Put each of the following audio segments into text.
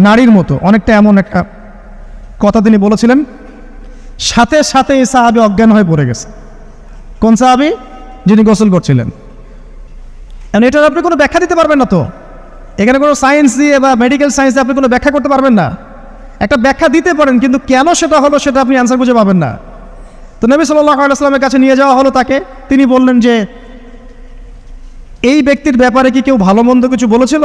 নারীর মতো। অনেকটা এমন একটা কথা তিনি বলেছিলেন। সাথে সাথে এই সাহাবি অজ্ঞান হয়ে পড়ে গেছে। কোন সাহাবি? যিনি গোসল করছিলেন। এখন এটার আপনি কোনো ব্যাখ্যা দিতে পারবেন না তো? এখানে কোনো সায়েন্স দিয়ে বা মেডিকেল সায়েন্স দিয়ে আপনি কোনো ব্যাখ্যা করতে পারবেন না? একটা ব্যাখ্যা দিতে পারেন, কিন্তু কেন সেটা হলো সেটা আপনি অ্যান্সার খুঁজে পাবেন না। তো নবী সাল্লাহ কাছে নিয়ে যাওয়া হলো তাকে। তিনি বললেন যে, এই ব্যক্তির ব্যাপারে কি কেউ ভালো মন্দ কিছু বলেছিল?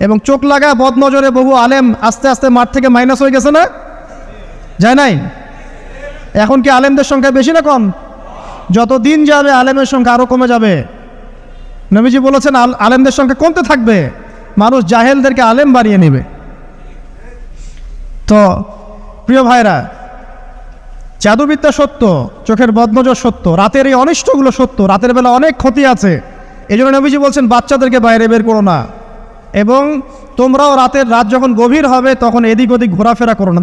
এবং চোখ লাগা বদ নজরে বহু আলেম আস্তে আস্তে মাঠ থেকে মাইনাস হয়ে গেছে না? যায় নাই? এখন কি আলেমদের সংখ্যা বেশি না কম? যত দিন যাবে আলেমের সংখ্যা আরও কমে যাবে। নবীজি বলেছেন, আল- আলেমদের সংখ্যা কমতে থাকবে। মানুষ জাহেলদেরকে আলেম বাড়িয়ে নেবে। তো, প্রিয় ভাইরা, জাদুবিদ্যা সত্য, চোখের বদনজর সত্য, রাতের এই অনিষ্টগুলো সত্য, রাতের বেলা অনেক ক্ষতি আছে। এই জন্য নবীজি বলছেন, বাচ্চাদেরকে বাইরে বের করো না। এবং তোমরাও রাতের রাত যখন গভীর হবে তখন এদিক ওদিক ঘোরাফেরা করো না।